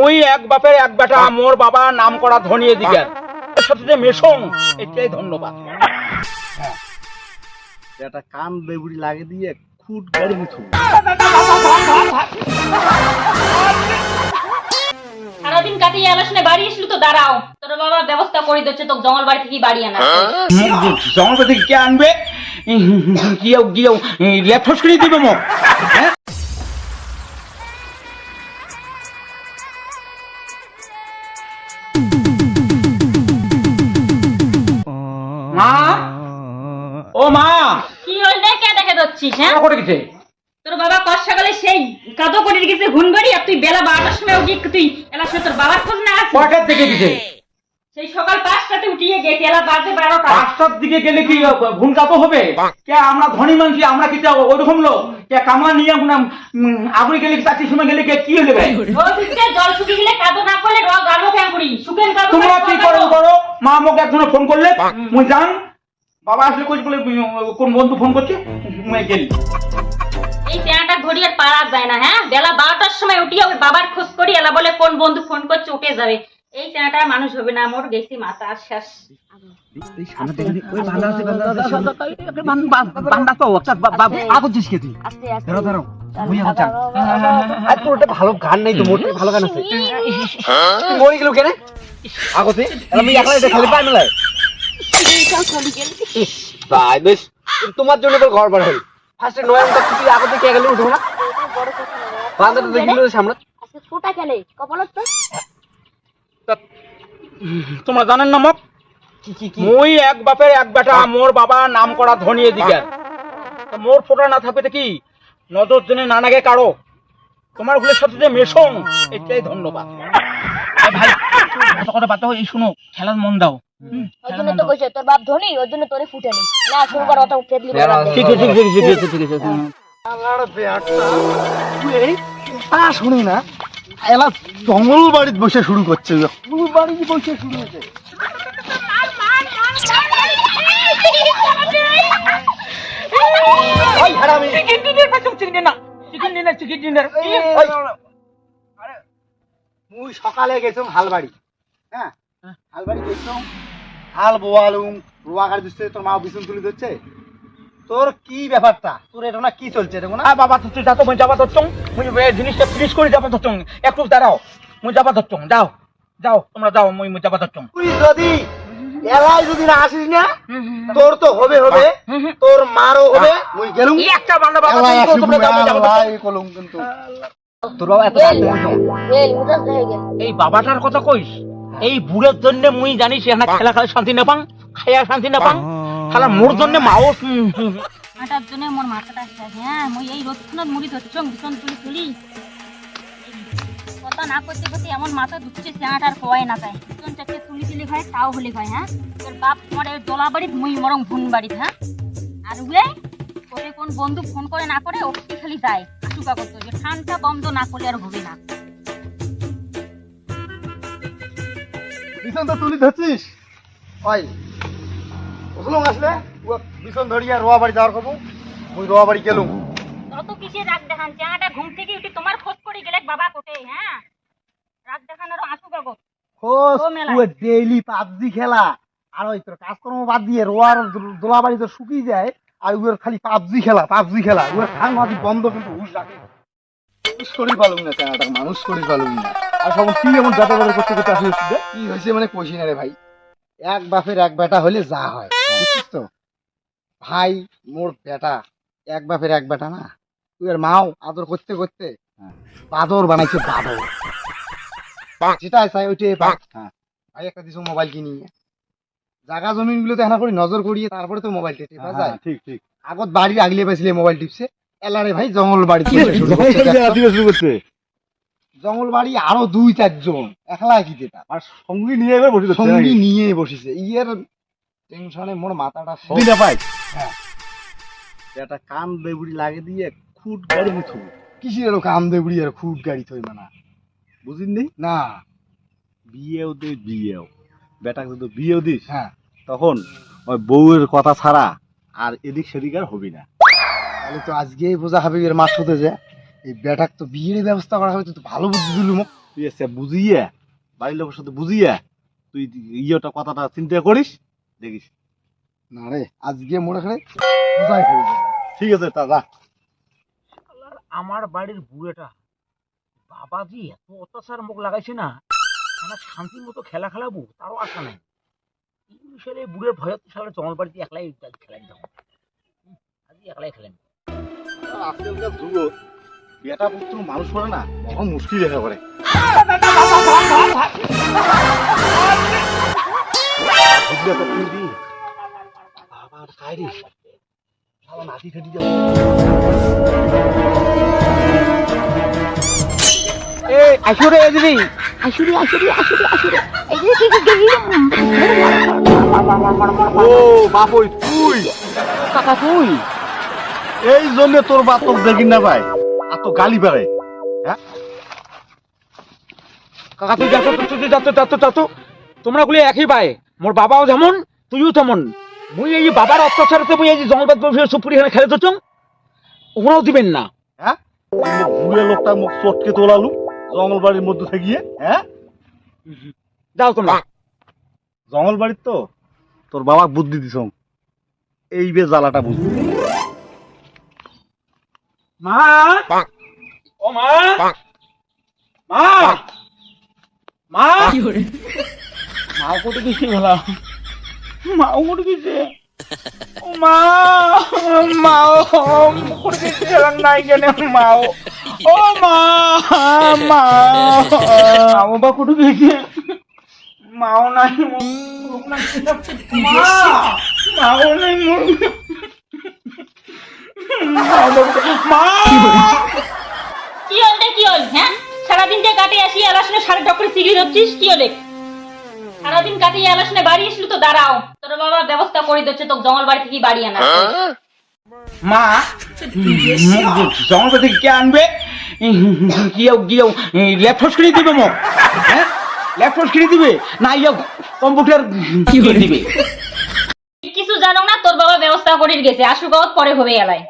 মুই এক বাপের এক বেটা মোর বাবা নাম করা ধনী এদিকে। এর সাথে যে মেশং এটাই ধন্যবাদ। একটা কান বেবুড়ি লাগে দিয়ে খুট গাড়ি মুছু সারাদিন কাটিয়ে আলাস না বাড়ি আসলি তো দাঁড়াও। তোর বাবা ব্যবস্থা করে দিচ্ছে তো জঙ্গল বাড়ি থেকে বাড়ি আনা। জঙ্গল থেকে কে আনবে? গিয়েও গিয়েও লেফট করে দিবে মোক। কে দেখে দচ্ছিস হ্যাঁ? করে গেছে তোর বাবা কষ্ট সকালে সেই কাদো করে গেছে ঘুন বাড়ি আর তুই বেলা বারোটার সময় উঠি তুই এলার সময় তোর বাবার খোঁজ না আছে কয়টার দিকে গেছে? সেই সকাল পাঁচটাতে উঠিয়ে গেছে এলা বাজে বারোটা। পাঁচটার দিকে গেলে কি ভুল কাতো হবে? কে আমরা ধনী মানুষ আমরা কি চাও ওইরকম লোক? কে কামা নিয়ে আগুড়ি গেলে চাকরির সময় গেলে কে কি হলে দিকে জল শুকিয়ে গেলে কাদো না করলে গালো কেন করি শুকেন কাদো তোমরা কি করো করো? মা আমাকে একজনে ফোন করলে। মুই যান বাবা আসলে কইছে বলে কোন বন্ধু ফোন করছে? মুই গেলি। এই চেনাটা ঘড়ি আর পারা যায় না হ্যাঁ? বেলা বারোটার সময় উঠিয়ে ওর বাবার খোঁজ করি এলা বলে কোন বন্ধু ফোন করছে উঠে যাবে। এই চেনাটা মানুষ হবে না মোর গেছি মাথা আর একটা ভালো গান নাই তো মোর ভালো গান আছে। মরে গেল কেন আগতে? আমি একলা এটা খালি পাই মেলায়। তাই বেশ তোমার জন্য তো ঘর বাড়াই ফার্স্টে নয় ঘণ্টা তুই আগতে কে গেলে উঠো না। বান্দাটা দেখিল সামনে ফোটা খেলে? কপালত তো তোমরা জানেন না মক? কি কি কি? মুই এক বাপের এক বেটা মোর বাবা নাম করা ধনী এদিকে। তা মোর ফোটা না থাকবে তো কি? নজর জনে নানাকে কারও। তোমারগুলোর সাথে যে মেশং এটাই ধন্যবাদ। কথা বাদ এই শুনো খেলার মন দাও। মন তোর বাপ ধনী ওই জন্য তোরে ফুটেনি না। শুরু কর অত কেদলি ঠিক আছে ঠিক আছে ঠিক আছে ঠিক আছে। তা শুনি না। এলা জঙ্গল বাড়িতে বসে শুরু করছে জঙ্গল বাড়িতে বসে শুরু হয়েছে। ওই হারামি চিকেন ডিনার খাচ্ছো chicken dinner. Chicken dinner chicken dinner. মুই সকালে গেছিলাম হালবাড়ি হ্যাঁ? হালবাড়ি গেছিলাম হাল বোয়ালুম রোয়া গাড়ি দিচ্ছে তোর মা বিছুন তুলি দিচ্ছে তোর কি ব্যাপারটা? তোর এটা না কি চলছে এটা না? বাবা তুই যা তো মুই যাবা ধরছং মুই জিনিসটা ফিনিশ করে যাবা ধরছং একটু দাঁড়াও মুই যাবা ধরছং যাও যাও তোমরা যাও মুই মুই যাবা ধরছং তুই যদি এলাই যদি না আসিস না তোর তো হবে হবে। তোর মারও হবে মুই গেলুম। একটা বান্দা বাবা তোমরা যাও যাবা কলম কিন্তু। তোর বাবা এত এই বাবাটার কথা কইস? এই বুড়ের জন্য মুই জানিস এখানে খেলা খেলা শান্তি না পাং খাইয়া শান্তি না পাং। খেলা মোর জন্য মাও জন্য মোর মাথাটা হ্যাঁ মুই এই মুড়ি ধরছং ভীষণ তুলি তুলি কথা না করতে করতে এমন মাথা ঢুকছে চেনাটা আর কয় না তাই। ভীষণ তুলি তুলি খায় তাও হলে খায় হ্যাঁ? তোর বাপ মরে দোলা বাড়িত মুই মরং ভুন বাড়িত হ্যাঁ? আর উয়ে কোন বন্ধু ফোন করে না করে ওকে খালি যায়। আসুকা করতো যে ঠান্ডা বন্ধ না করলে আর হবে না। বিছন তো তুলি ধরছিস? ওই ওসলং আসলে? বিছন ধরিয়া রোয়া বাড়ি যাওয়ার কব মুই রোয়া বাড়ি গেলুম। তত কিসে রাগ দেখান চেনাটা ঘুম থেকে উঠে তোমার খোঁজ করে গেলে বাবা কোটে হ্যাঁ? রাগ দেখানোর আসুকা কর খোঁজ তুই ডেইলি পাবজি খেলা। আর ওই তোর কাজকর্ম বাদ দিয়ে রোয়ার দোলা বাড়ি তো শুকিয়ে যায়। আর ওর খালি পাবজি খেলা পাবজি খেলা। ওর খান মাঝি বন্ধ কিন্তু হুশ রাখে। মানুষ করি পালুম না চানাটা মানুষ করি পালুম না। আর সব কি এমন বেটা বেটা করতে করতে আসলে কি হয়েছে মানে কষি না রে ভাই? এক বাপের এক বেটা হলে যা হয় বুঝছিস তো? ভাই মোর বেটা এক বাপের এক বেটা না? তুই আর মাও আদর করতে করতে বাদর বানাইছে বাদর। যেটা চাই ওইটাই পাক ভাই একটা দিছো মোবাইল কিনি। জায়গা জমিনগুলো তো এনা করে নজর করিয়ে তারপরে তো মোবাইল টেপা যায় ঠিক ঠিক। আগত বাড়ি আগলে পাইছিলে মোবাইল টিপছে এলারে ভাই জঙ্গল বাড়ি জঙ্গল বাড়ি আরও দুই চারজন একলা কি যেটা? আর সঙ্গী নিয়ে এবার বসে সঙ্গী নিয়ে বসেছে। ইয়ের টেনশনে মোর মাথাটা সব দিনা পাই একটা কান বেবুড়ি লাগে দিয়ে খুট গাড়ি মুছু কিসের এরকম কান বেবুড়ি আর খুট গাড়ি থই মানা বুঝিনি না। বিয়েও দে বিয়েও। বেটাকে যদি বিয়েও দিস? হ্যাঁ। তখন ওই বউয়ের কথা ছাড়া আর এদিক সেদিক আর হবি না। তাহলে তো আজকেই বোঝা হবে এর মাস হতে যে এই বেটাক তো বিয়ের ব্যবস্থা করা হবে তুই তো ভালো বুদ্ধি দিলু মোক তুই এসে বুঝিয়ে বাড়ির লোকের সাথে বুঝিয়ে তুই ইয়েটা কথাটা চিন্তা করিস দেখিস। না রে আজকে মনে করে বুঝাই ঠিক আছে তা যা। আমার বাড়ির বুড়েটা বাবাজি এত অত্যাচার মুখ লাগাইছে না আমার শান্তি মতো খেলা খেলাবো তারও আশা নাই। এই সালে বুড়ের ভয়ে তো সালে জঙ্গল বাড়িতে একলাই খেলাই যাব আজকে একলাই খেলেন। আজকালকার যুগ বেটা পুত্র মানুষ করে না তখন মুশকিল দেখা করে সারা নাতি খেটি যাবে। আসুরে আসুরি আসুরি আসুরি আসুরি এই ও বাপই তুই। কাকা তুই? এই জন্য তোর বাপ তোর দেখি না ভাই। আর তো গালি বেড়ে কাকা তুই যাচ্ছ তুই যাচ্ছ যাচ্ছ যাচ্ছ তোমরা গুলি একই ভাই। মোর বাবাও যেমন তুইও তেমন। মুই এই বাবার অত্যাচারতে মুই এই যে জঙ্গল বসে সুপুরি এখানে খেলে দিচ্ছ ওরাও দিবেন না। হ্যাঁ? বুড়ে লোকটা মুখ চটকে তোলালু জঙ্গল বাড়ির মধ্যে থাকিয়ে হ্যাঁ? যাও তোমরা। জঙ্গল বাড়ির তো? তোর বাবা বুদ্ধি দিছ এই বে জ্বালাটা বুঝবি মা! ও মা! মা! মা! কোটে গেছে বলা? মাও কোটে গেছে? ও মা! মাও কোটে গেছে নাই কেন মাও। ও মা মা! মাও বা কোটে গেছে? মাও নাই মাও নাই কি হল রে কি হল? হ্যাঁ? সারাদিন যে কাটে আসি আলাসনে সাড়ে ডক্টর সিগড়ি হচ্ছিস কি হলে সারাদিন কাটিয়ে আলাসনে বাড়ি আসলি তো দাঁড়াও। তোর বাবা ব্যবস্থা করে দিচ্ছে তো জঙ্গল বাড়ি থেকে বাড়ি আনা মা! জঙ্গল থেকে কে আনবে? গিয়েও গিয়েও ল্যাপটপ কিনে দিবে মো। হ্যাঁ? ল্যাপটপ কিনে দিবে? না, ইয়া কম্পিউটার কিনে দিবে। কিছু জানো না, তোর বাবা ব্যবস্থা করে গেছে আসুক পরে হবে এলাই